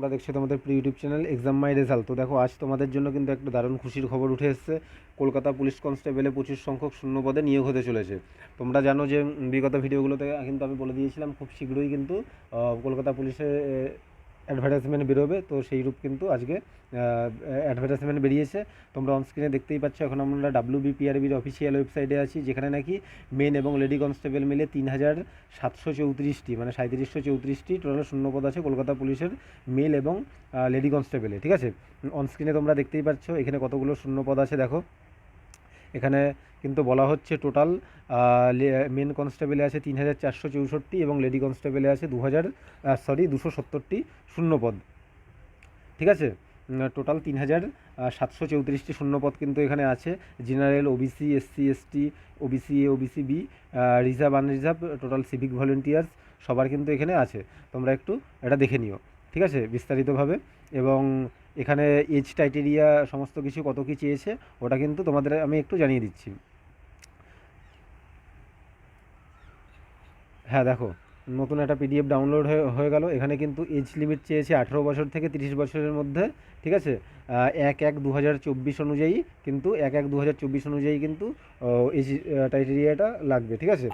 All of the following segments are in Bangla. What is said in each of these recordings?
তোমরা দেখছ তোমাদের pre YouTube channel exam my result তো দেখো, আজ তোমাদের জন্য কিন্তু একটা দারুণ খুশির খবর উঠে এসেছে। কলকাতা পুলিশ কনস্টেবলে প্রচুর সংখ্যক শূন্য পদে নিয়োগ হতে চলেছে। তোমরা জানো যে বিগত ভিডিওগুলোতে কিন্তু আমি বলে দিয়েছিলাম, খুব শীঘ্রই কিন্তু কলকাতা পুলিশে অ্যাডভার্টাইজমেন্ট বেরোবে, তো সেই রূপ কিন্তু আজকে অ্যাডভার্টাইজমেন্ট বেরিয়েছে। তোমরা অনস্ক্রিনে দেখতেই পাচ্ছ, এখন আমরা ডাব্লিউ বিপিআরবির অফিসিয়াল ওয়েবসাইটে আছি, যেখানে নাকি মেন এবং লেডি কনস্টেবল মিলে তিন হাজার সাতশো চৌত্রিশটি মানে সাঁত্রিশশো চৌত্রিশটি টোটাল শূন্যপদ আছে কলকাতা পুলিশের মেল এবং লেডি কনস্টেবলে ঠিক আছে? অনস্ক্রিনে তোমরা দেখতেই পাচ্ছ, এখানে কতগুলো শূন্যপদ আছে, দেখো। এখানে কিন্তু বলা হচ্ছে টোটাল মেন কনস্টেবলে আছে তিন হাজার চারশো চৌষট্টি এবং লেডি কনস্টেবলে আছে দু হাজার সরি, দুশো সত্তরটি শূন্যপদ। ঠিক আছে? টোটাল তিন হাজার সাতশো চৌত্রিশটি শূন্যপদ কিন্তু এখানে আছে। General, OBC, SC, ST, OBC, A, OBC, B reserve, unreserved, total civic volunteers সবার কিন্তু এখানে আছে। তোমরা একটু এটা দেখে নিও। ঠিক আছে? বিস্তারিতভাবে। এবং এখানে এজ ক্রাইটেরিয়া সমস্ত কিছু কত কী চেয়েছে, ওটা কিন্তু তোমাদের আমি একটু জানিয়ে দিচ্ছি। হ্যাঁ দেখো। নতুন একটা পিডিএফ ডাউনলোড হয়ে হয়ে গেল। এখানে কিন্তু এজ লিমিট চেয়েছে আঠেরো বছর থেকে তিরিশ বছরের মধ্যে, ঠিক আছে? এক এক দু হাজার চব্বিশ অনুযায়ী কিন্তু, এক এক দু হাজার চব্বিশ অনুযায়ী কিন্তু এজ ক্রাইটেরিয়াটা লাগবে, ঠিক আছে?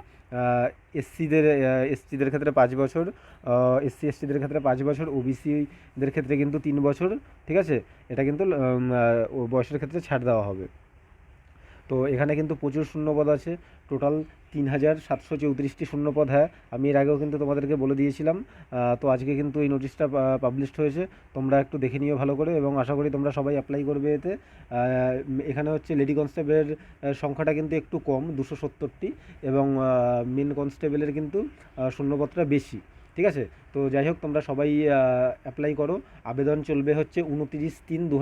এসসিদের এসসিদের ক্ষেত্রে পাঁচ বছর এসসি এসটিদের ক্ষেত্রে পাঁচ বছর ওবিসিদের ক্ষেত্রে কিন্তু তিন বছর, ঠিক আছে? এটা কিন্তু বয়সের ক্ষেত্রে ছাড় দেওয়া হবে। তো এখানে কিন্তু প্রচুর শূন্যপদ আছে। টোটাল তিন হাজার সাতশো চৌত্রিশটি শূন্যপদ হ্যাঁ আমি এর আগেও কিন্তু তোমাদেরকে বলে দিয়েছিলাম। তো আজকে কিন্তু এই নোটিশটা পাবলিশড হয়েছে। তোমরা একটু দেখে নিও ভালো করে এবং আশা করি তোমরা সবাই অ্যাপ্লাই করবে এতে। এখানে হচ্ছে লেডি কনস্টেবলের সংখ্যাটা কিন্তু একটু কম, দুশো সত্তরটি এবং মেন কনস্টেবলের কিন্তু শূন্যপদটা বেশি। ঠিক আছে? তো যাই হোক, তোমরা সবাই অ্যাপ্লাই করো। আবেদন চলবে হচ্ছে উনতিরিশ তিন দু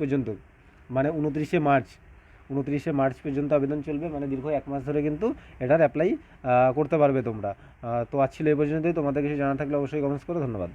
পর্যন্ত। মানে উনত্রিশে মার্চ। উনত্রিশে মার্চ পর্যন্ত আবেদন চলবে মানে দীর্ঘ এক মাস ধরে কিন্তু এটার অ্যাপ্লাই করতে পারবে তোমরা। তো আজ ছিল এই পর্যন্তই, তোমাদের কিছু জানা থাকলে অবশ্যই কমেন্টস করো, ধন্যবাদ।